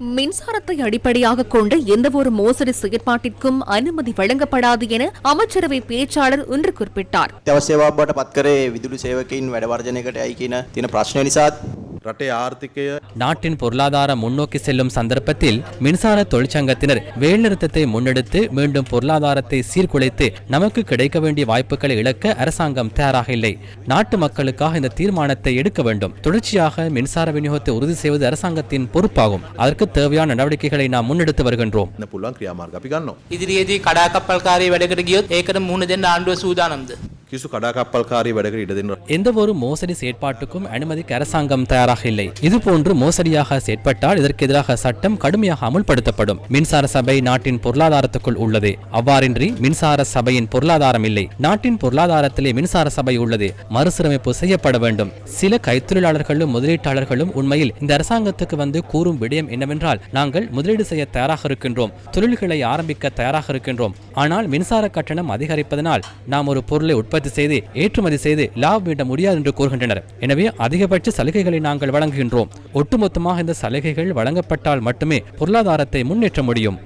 மின்சாரத்தை அடிப்படையாக கொண்ட எந்தவொரு மோசடி செயற்பாட்டிற்கும் அனுமதி வழங்கப்படாது என அமைச்சரவை பேச்சாளர் இன்று குறிப்பிட்டார். අත්‍යවශ්‍ය සේවාවක් බවට පත් කරේ විදුලි සේවකයින් වැඩ වර්ජනයකට යයි කියන තියෙන ප්‍රශ්නය නිසාත් රටේ ආර්ථිකය நாட்டின் பொருளாதார முன்னோக்கி செல்லும் சந்தர்ப்பத்தில் மின்சார தொழிற்சங்கத்தினர் வேலைநிறுத்தத்தை முன்னெடுத்து மீண்டும் பொருளாதாரத்தை சீர்குலைத்து நமக்கு கிடைக்க வேண்டிய வாய்ப்புகளை இழக்க அரசாங்கம் தயாராக இல்லை நாட்டு மக்களுக்காக இந்த தீர்மானத்தை எடுக்க வேண்டும் தொடர்ச்சியாக மின்சார விநியோகத்தை உறுதி செய்வது அரசாங்கத்தின் பொறுப்பாகும் அதற்கு தேவையான நடவடிக்கைகளை நாம் முன்னெடுத்து வருகின்றோம் න පුළුවන් ක්‍රියාමාර්ග අපි ගන්නවා. ඉදිරියේදී කඩාකප්පල්කාරී වැඩකට ගියොත් ඒකට මුහුණ දෙන්න ආණ්ඩුව සූදානම්ද. கிசு கடாகாப்பல்காரி வடகில் இடதின் எந்த ஒரு மோசடி செயற்பாட்டுக்கும் அனுமதிக்க அரசாங்கம் தயாராக இல்லை. இது போன்று மோசடியாக செயற்பட்டால் இதற்கு எதிராக சட்டம் கடுமையாக அமுல்படுத்தப்படும். மின்சார சபை நாட்டின் பொருளாதாரத்துக்குள் உள்ளது. அவ்வாறின்றி மின்சார சபையின் பொருளாதாரம் இல்லை. நாட்டின் பொருளாதாரத்திலே மின்சார சபை உள்ளது. மறுசீரமைப்பு செய்யப்பட வேண்டும். சில கைத்தொழிலாளர்களும் முதலீட்டாளர்களும் உண்மையில் இந்த அரசாங்கத்துக்கு வந்து கூறும் விடயம் என்னவென்றால் நாங்கள் முதலீடு செய்ய தயாராக இருக்கின்றோம். தொழில்களை ஆரம்பிக்க தயாராக இருக்கின்றோம். ஆனால் மின்சார கட்டணம் அதிகரிப்பதனால் நாம் ஒரு பொருளை உற்பத்தி செய்து ஏற்றுமதி செய்து லாபம் ஈட்ட முடியாது என்று கூறுகின்றனர். எனவே அதிகபட்ச சலுகைகளை நாங்கள் வழங்குகின்றோம். ஒட்டுமொத்தமாக இந்த சலுகைகள் வழங்கப்பட்டால் மட்டுமே பொருளாதாரத்தை முன்னேற்ற முடியும்.